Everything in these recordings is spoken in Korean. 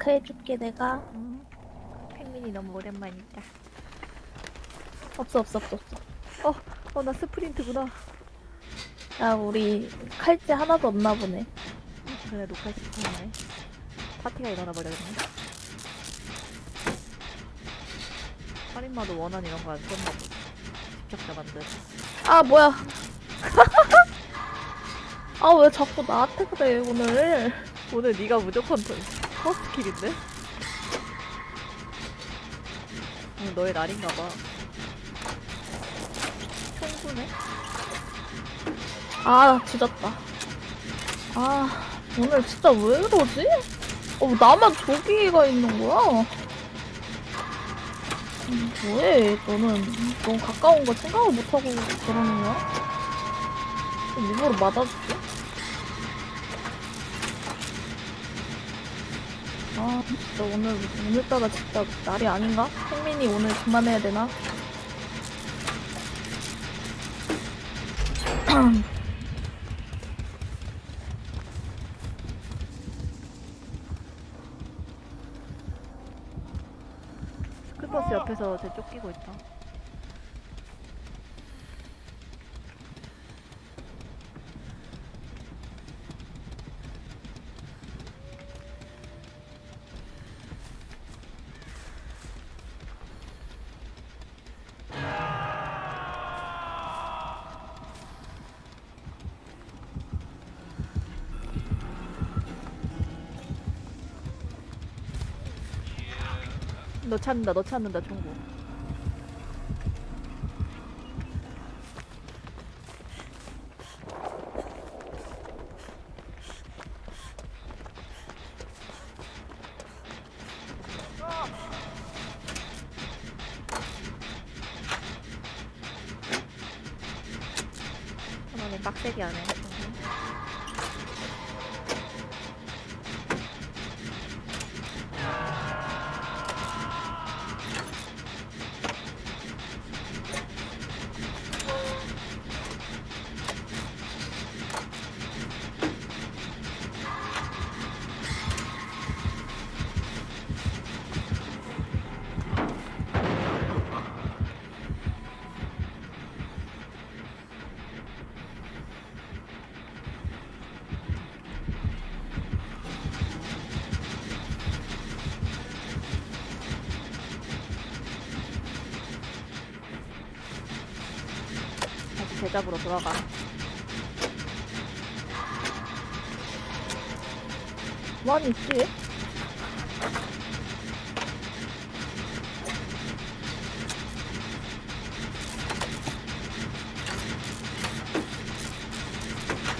마크 해줄게 내가. 음. 펭귄이 너무 오랜만이다. 없어 없어 없어 없어. 어, 나 스프린트구나. 야 우리 칼찌 하나도 없나 보네. 그래, 녹화 시켰네. 파티가 일어나 버렸네. 살인마도 원한 이런 거안 썼나 보다. 직접 잡았는데. 아 뭐야? 아 왜 자꾸 나한테 그래 오늘? 오늘 네가 무조건 더- 퍼스트 킬인데? 오늘 너의 날인가 봐. 총구네? 아 뒤졌다. 아 오늘 진짜 왜 그러지? 어 나만 저기가 있는 거야? 음, 뭐해 너는 너무 가까운 거 생각을 못하고 그러는 거야? 좀 일부러 맞아줄게. 아 진짜 오늘 오늘따라 진짜 날이 아닌가? 생민이 오늘 그만해야 되나? 스쿨버스 옆에서 쟤 쫓기고 있다. 너 찾는다, 너 찾는다, 종구. 하나는 빡세게 하네. 제작으로 돌아가. 뭐하니 있지?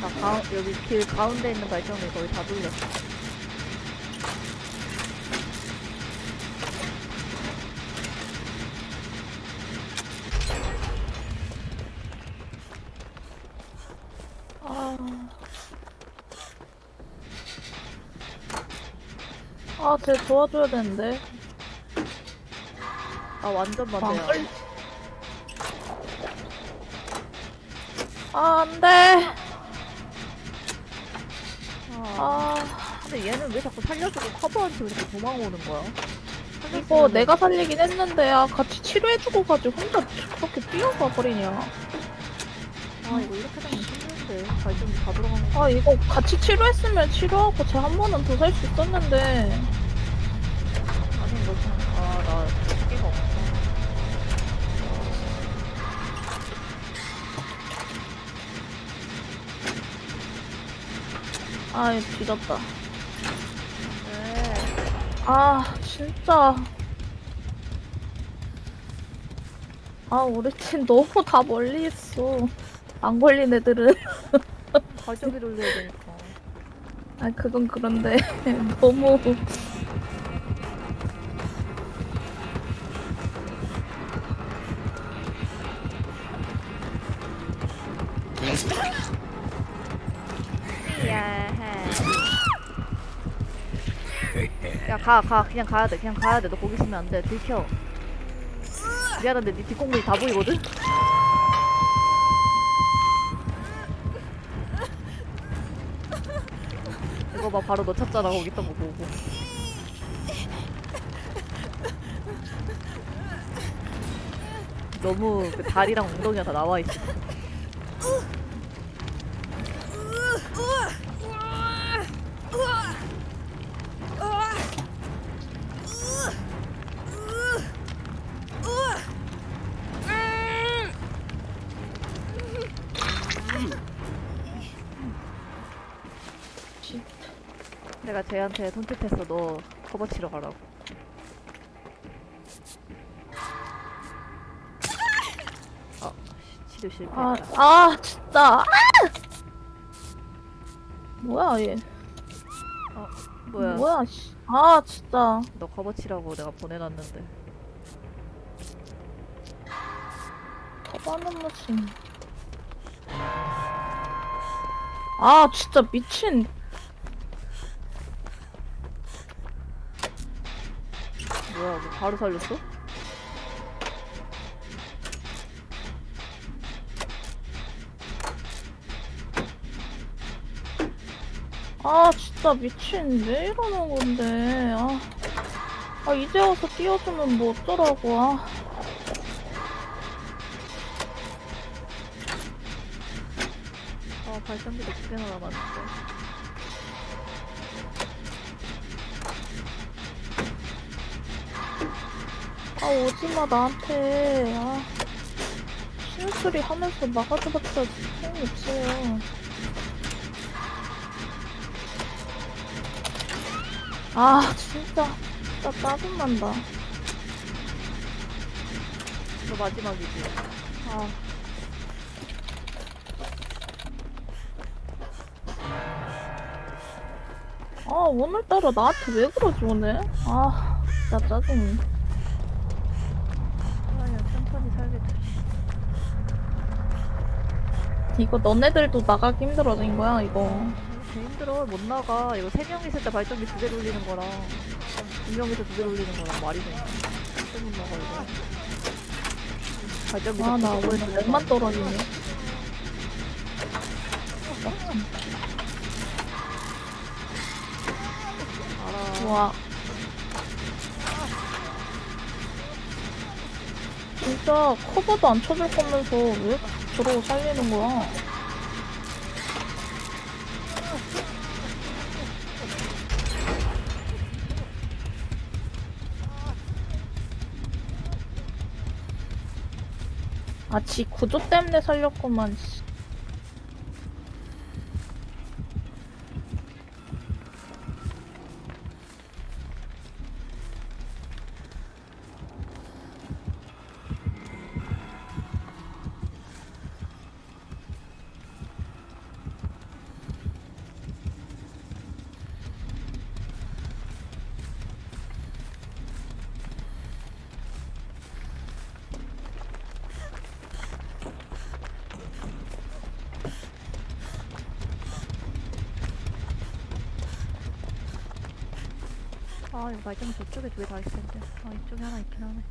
나 가, 여기 길 가운데 있는 발전기 거의 다 돌렸어. 아, 쟤 도와줘야 되는데. 아 완전 아, 반대야. 빨리. 아, 안 돼. 아, 아, 근데 얘는 왜 자꾸 살려주고 커버한테 왜 이렇게 도망오는 거야? 이거 내가 살리긴 했는데, 아, 같이 치료해주고 가지고 혼자 그렇게 뛰어가 버리냐. 아 이거 이렇게 되면 힘든데 발전기 다 들어간 거. 아, 이거 같이 치료했으면 치료하고 쟤 한 번은 더 살 수 있었는데. 아니 이거 좀 아나 기가 없어. 아, 이거 뒤졌다. 네. 아, 진짜. 아, 우리 팀 너무 다 멀리 있어. 안 걸린 애들은. 발전기 돌려야 되니까. 아, 그건 그런데. 너무. 야. 야, 가, 가. 그냥 가야 돼. 그냥 가야 돼. 너 거기 있으면 안 돼. 들켜. 미안한데 네 뒷공문이 다 보이거든? 거 막 바로 놓쳤잖아 거기 있던 거 보고. 너무 그 다리랑 엉덩이가 다 나와있어 내가 쟤한테 손짓했어. 너 커버 치러 가라고. 아, 씨, 치료 실패. 아, 아 진짜. 아! 뭐야 얘? 뭐야? 뭐야 씨. 아 진짜. 너 커버 치라고 내가 보내놨는데. 터바는 머신. 아 진짜 미친. 뭐야? 너 바로 살렸어? 아 진짜 미친. 왜 이러는 건데? 아, 아 이제 와서 띄워주면 뭐 어쩌라고. 아. 아, 발전기도 두 개나 남았는데. 아 오지마 나한테 아 신소리 하면서 막아줘봤자 소용이 없어요 아 진짜 진짜 짜증난다 너 마지막이지. 아 아, 오늘따라 나한테 왜 그러지, 오늘? 아, 진짜 짜증. 아, 그냥 천천히 살겠다. 이거 너네들도 나가기 힘들어진 거야, 이거. 개 힘들어. 못 나가. 이거 세 명 있을 때 발전기 두개 돌리는 거랑 두 명이서 두개 돌리는 거랑 말이 돼. 진짜 못 나가 이거. 발전기 아, 나 오늘 랩만 거. 떨어지네. 알아. 와. 진짜 커버도 안 쳐줄 거면서 왜 저러고 살리는 거야? 아, 지 구조 때문에 살렸구만. 씨. 아, 이거 발전기 저쪽에 두 개 다 있을 텐데. 아, 이쪽에 하나 있긴 하네.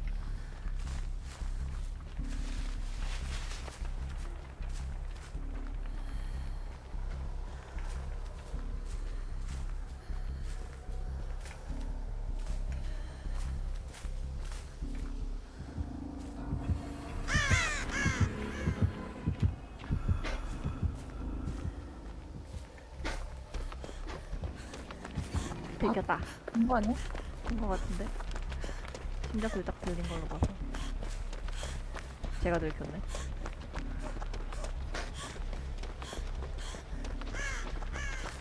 들켰다. 그런 거 아니야? 된것 같은데 심장 딱 들린 걸로 봐서 제가 들켰네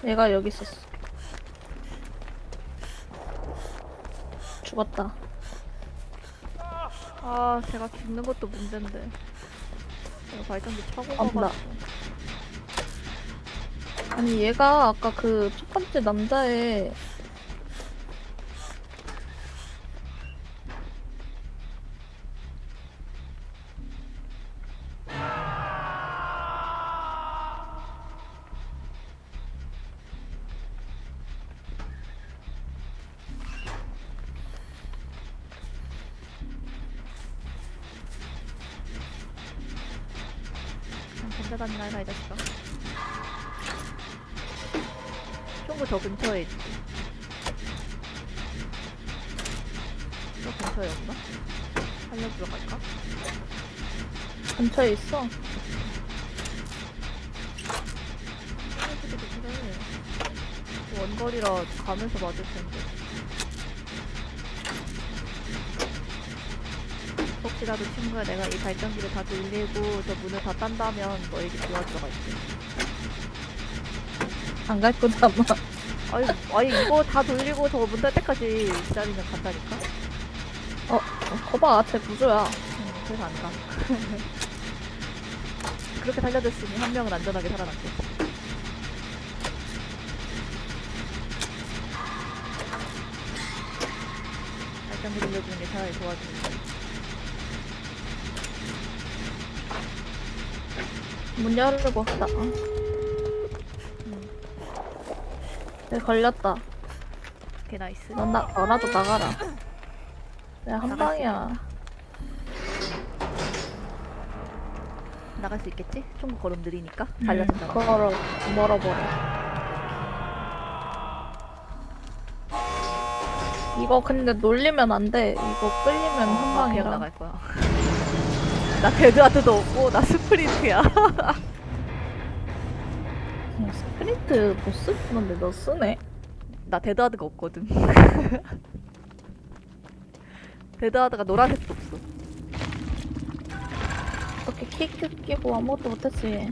얘가 여기 있었어. 죽었다. 아 제가 죽는 것도 문제인데 제가 발전기 차고 아, 나- 가가지고 아니 얘가 아까 그 첫 번째 남자의 해라 이 자식아 총구 저 근처에 있지 저 근처에 없나? 살려주러 갈까? 근처에 있어. 원거리라 가면서 맞을 텐데. 혹시라도 친구야 내가 이 발전기를 다 돌리고 저 문을 다 딴다면 너에게 도와주러 갈게. 안 갈 거잖아. 아니, 아니 이거 다 돌리고 저문딸 때까지 기다리면 간다니까? 어, 거봐, 쟤 구조야. 응, 그래서 안 가. 그렇게 살려줬으니 한 명은 안전하게 살아남게. 발전기 돌려주는 게 차라리 도와주는 거. 문 열고 하다. 쟤 걸렸다. 오케이 나이스. 너 나, 너라도 나가라. 내가 한 나갈 수 방이야. 나갈 수 있겠지? 총구 걸음 느리니까 음, 달려준다. 걸어, 멀어버려. 이거 근데 놀리면 안 돼. 이거 끌리면 한 아, 방이라. 나갈 거야. 나 데드하트도 없고 나 스프린트야. 응, 스프린트 못 쓰는데 너 쓰네. 나 데드하드가 없거든. 데드하드가 노란색도 없어. 어떻게 키크 끼고 아무것도 못했지.